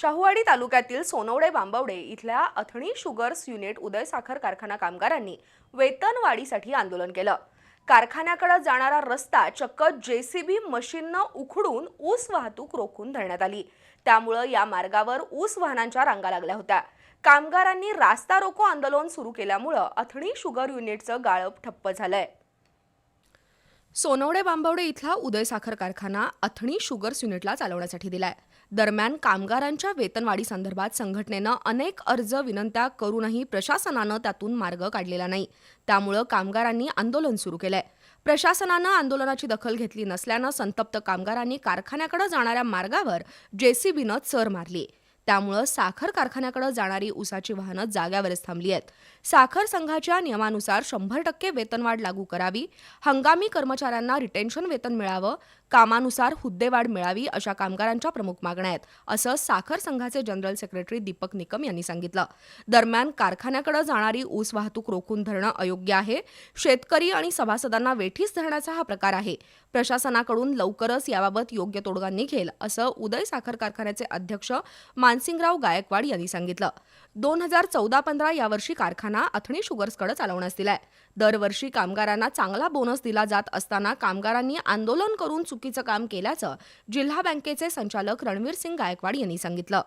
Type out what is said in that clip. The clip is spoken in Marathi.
शाहूवाडी तालुक्यातील सोनवडे बांबवडे इथल्या अथणी शुगर्स युनिट उदय साखर कारखाना कामगारांनी वेतनवाढीसाठी आंदोलन केलं. कारखान्याकडे जाणारा रस्ता चक्क जेसीबी मशीननं उखडून ऊस वाहतूक रोखून धरण्यात आली. त्यामुळं या मार्गावर ऊस वाहनांच्या रांगा लागल्या होत्या. कामगारांनी रास्ता रोको आंदोलन सुरू केल्यामुळं अथणी शुगर युनिटचं गाळप ठप्प झालंय. सोनवडे बांबवडे इथला उदय साखर कारखाना अथणी शुगर्स युनिटला चालवण्यासाठी दिलाय. दरम्यान कामगारांच्या वेतनवाढी संदर्भात संघटनेनं अनेक अर्ज विनंत्या करूनही प्रशासनानं त्यातून मार्ग काढलेला नाही. त्यामुळं कामगारांनी आंदोलन सुरू केलंय. प्रशासनानं आंदोलनाची दखल घेतली नसल्यानं संतप्त कामगारांनी कारखान्याकडे जाणाऱ्या मार्गावर जेसीबीनं चर मारली. त्यामुळं साखर कारखान्याकडे जाणारी ऊसाची वाहनं जाग्यावरच थांबली आहेत. साखर संघाच्या नियमानुसार शंभर टक्के वेतनवाढ लागू करावी हंगामी कर्मचाऱ्यांना रिटेन्शन वेतन मिळावं कामानुसार हुद्देवाढ मिळावी अशा कामगारांच्या प्रमुख मागण्या आहेत असं साखर संघाचे जनरल सेक्रेटरी दीपक निकम यांनी सांगितलं. दरम्यान कारखान्याकडे जाणारी ऊस वाहतूक रोखून धरणं अयोग्य आहे शेतकरी आणि सभासदांना वेठीस धरण्याचा हा प्रकार आहे. प्रशासनाकडून लवकरच याबाबत योग्य तोडगा निघेल असं उदय साखर कारखान्याचे अध्यक्ष मानसिंगराव गायकवाड यांनी सांगितलं. दोन हजार चौदा पंधरा यावर्षी कारखाना अथणी शुगर्सकडे चालवण्यास दिलाय. दरवर्षी कामगारांना चांगला बोनस दिला जात असताना कामगारांनी आंदोलन करून चुकीचं काम केल्याचं जिल्हा बँकेचे संचालक रणवीर सिंग गायकवाड यांनी सांगितलं.